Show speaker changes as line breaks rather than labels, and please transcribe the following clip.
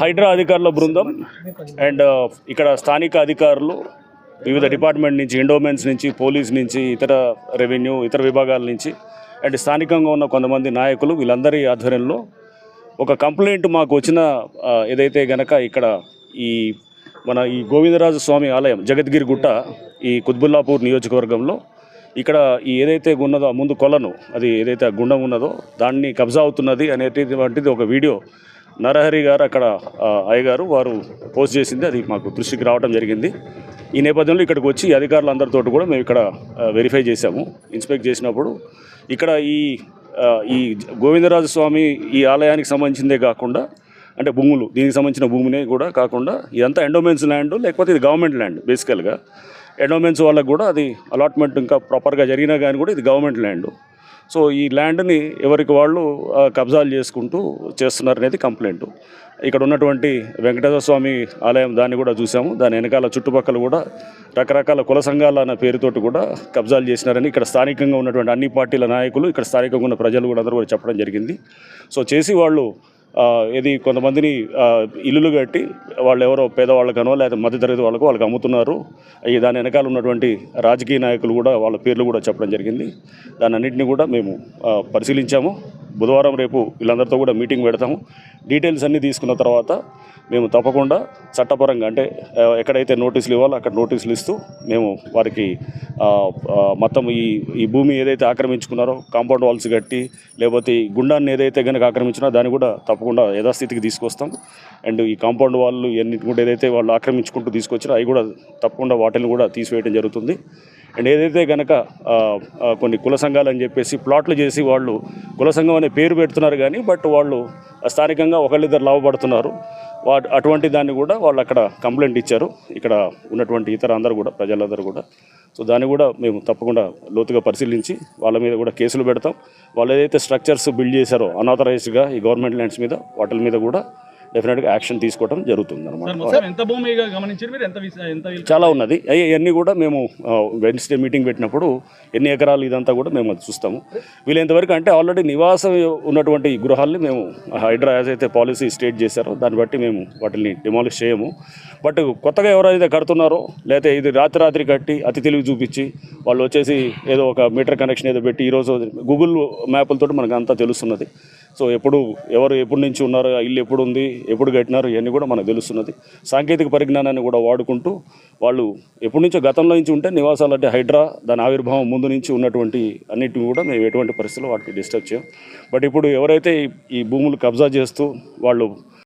హైడ్రా అధికారుల బృందం and uh, ఇక్కడ స్థానిక అధికారులు వివిధ డిపార్ట్మెంట్ నుంచి ఎండోమెంట్స్ నుంచి పోలీస్ నుంచి ఇతర రెవెన్యూ ఇతర విభాగాల నుంచి అండ్ స్థానికంగా ఉన్న కొంతమంది నాయకులు వీళ్ళందరి ఆధ్వర్యంలో ఒక కంప్లైంట్ మాకు వచ్చిన uh, ఏదైతే గనక ఇక్కడ ఈ మన ఈ గోవిందరాజు స్వామి ఆలయం జగద్గిరి గుట్ట ఈ కుత్బుల్లాపూర్ నియోజకవర్గంలో ఇక్కడ ఈ ఏదైతే ఉన్నదో ముందు కొలను అది ఏదైతే గుండం ఉన్నదో దాన్ని కబ్జా అవుతున్నది అనేటువంటిది ఒక వీడియో నరహరి గారు అక్కడ అయ్యగారు వారు పోస్ట్ చేసింది. అది మాకు దృష్టికి రావడం జరిగింది. ఈ నేపథ్యంలో ఇక్కడికి వచ్చి అధికారులందరితో కూడా మేము ఇక్కడ వెరిఫై చేశాము. ఇన్స్పెక్ట్ చేసినప్పుడు ఇక్కడ ఈ ఈ గోవిందరాజు స్వామి ఈ ఆలయానికి సంబంధించిందే కాకుండా అంటే భూములు దీనికి సంబంధించిన భూమినే కూడా కాకుండా ఇదంతా ఎండోమెన్స్ ల్యాండ్ లేకపోతే ఇది గవర్నమెంట్ ల్యాండ్ బేసికల్గా ఎండోమెన్స్ వాళ్ళకు కూడా అది అలాట్మెంట్ ఇంకా ప్రాపర్గా జరిగినా కానీ కూడా ఇది గవర్నమెంట్ ల్యాండ్ సో ఈ ల్యాండ్ని ఎవరికి వాళ్ళు కబ్జాలు చేసుకుంటూ చేస్తున్నారు అనేది కంప్లైంట్. ఇక్కడ ఉన్నటువంటి వెంకటేశ్వర స్వామి ఆలయం దాన్ని కూడా చూసాము. దాని వెనకాల చుట్టుపక్కల కూడా రకరకాల కుల సంఘాల అన్న పేరుతోటి కూడా కబ్జాలు చేసినారని ఇక్కడ స్థానికంగా ఉన్నటువంటి అన్ని పార్టీల నాయకులు ఇక్కడ స్థానికంగా ఉన్న ప్రజలు కూడా అందరూ కూడా చెప్పడం జరిగింది. సో చేసి వాళ్ళు ఇది కొంతమందిని ఇల్లులు కట్టి వాళ్ళు ఎవరో పేదవాళ్ళకనో లేదా మధ్యతరగతి వాళ్ళకో వాళ్ళకి అమ్ముతున్నారు. ఈ దాని వెనకాల ఉన్నటువంటి రాజకీయ నాయకులు కూడా వాళ్ళ పేర్లు కూడా చెప్పడం జరిగింది. దాని అన్నింటినీ కూడా మేము పరిశీలించాము. బుధవారం రేపు వీళ్ళందరితో కూడా మీటింగ్ పెడతాము. డీటెయిల్స్ అన్నీ తీసుకున్న తర్వాత మేము తప్పకుండా చట్టపరంగా అంటే ఎక్కడైతే నోటీసులు ఇవ్వాలో అక్కడ నోటీసులు ఇస్తూ మేము వారికి మొత్తం ఈ ఈ భూమి ఏదైతే ఆక్రమించుకున్నారో కాంపౌండ్ వాల్స్ కట్టి లేకపోతే ఈ గుండాన్ని ఏదైతే కనుక ఆక్రమించినా దాన్ని కూడా తప్పకుండా యథాస్థితికి తీసుకొస్తాం. అండ్ ఈ కాంపౌండ్ వాళ్ళు ఇవన్నీ కూడా ఏదైతే వాళ్ళు ఆక్రమించుకుంటూ తీసుకొచ్చినా అవి కూడా తప్పకుండా వాటిని కూడా తీసివేయడం జరుగుతుంది. అండ్ ఏదైతే కనుక కొన్ని కుల సంఘాలు అని చెప్పేసి ప్లాట్లు చేసి వాళ్ళు కుల సంఘం అనే పేరు పెడుతున్నారు కానీ బట్ వాళ్ళు స్థానికంగా ఒకళ్ళిద్దరు లాభపడుతున్నారు వా అటువంటి దాన్ని కూడా వాళ్ళు అక్కడ కంప్లైంట్ ఇచ్చారు. ఇక్కడ ఉన్నటువంటి ఇతర అందరూ కూడా ప్రజలందరూ కూడా. సో దాన్ని కూడా మేము తప్పకుండా లోతుగా పరిశీలించి వాళ్ళ మీద కూడా కేసులు పెడతాం. వాళ్ళు ఏదైతే స్ట్రక్చర్స్ బిల్డ్ చేశారో అనాథరైజ్డ్గా ఈ గవర్నమెంట్ ల్యాండ్స్ మీద వాటి మీద కూడా డెఫినెట్గా యాక్షన్ తీసుకోవడం జరుగుతుంది అనమాట చాలా ఉన్నది. అయ్యి ఇవన్నీ కూడా మేము వెన్స్డే మీటింగ్ పెట్టినప్పుడు ఎన్ని ఎకరాలు ఇదంతా కూడా మేము అది చూస్తాము. వీలైనంతవరకు అంటే ఆల్రెడీ నివాసం ఉన్నటువంటి గృహాల్ని మేము హైడ్రా యాజ్ అయితే పాలసీ స్టేట్ చేశారో దాన్ని బట్టి మేము వాటిని డిమాలిష్ చేయము. బట్ కొత్తగా ఎవరైతే కడుతున్నారో లేకపోతే ఇది రాత్రి రాత్రి కట్టి అతి తెలివి చూపించి వాళ్ళు వచ్చేసి ఏదో ఒక మీటర్ కనెక్షన్ ఏదో పెట్టి ఈరోజు గూగుల్ మ్యాప్లతో మనకు అంతా తెలుస్తున్నది. సో ఎప్పుడు ఎవరు ఎప్పటి నుంచి ఉన్నారు ఇల్లు ఎప్పుడు ఉంది ఎప్పుడు కట్టినారు ఇవన్నీ కూడా మనకు తెలుస్తున్నది. సాంకేతిక పరిజ్ఞానాన్ని కూడా వాడుకుంటూ వాళ్ళు ఎప్పటి నుంచో గతంలో నుంచి ఉంటే నివాసాలు అంటే హైడ్రా దాని ఆవిర్భావం ముందు నుంచి ఉన్నటువంటి అన్నిటిని కూడా మేము ఎటువంటి పరిస్థితుల్లో వాటికి డిస్టర్బ్ చేయం. బట్ ఇప్పుడు ఎవరైతే ఈ భూములు కబ్జా చేస్తూ వాళ్ళు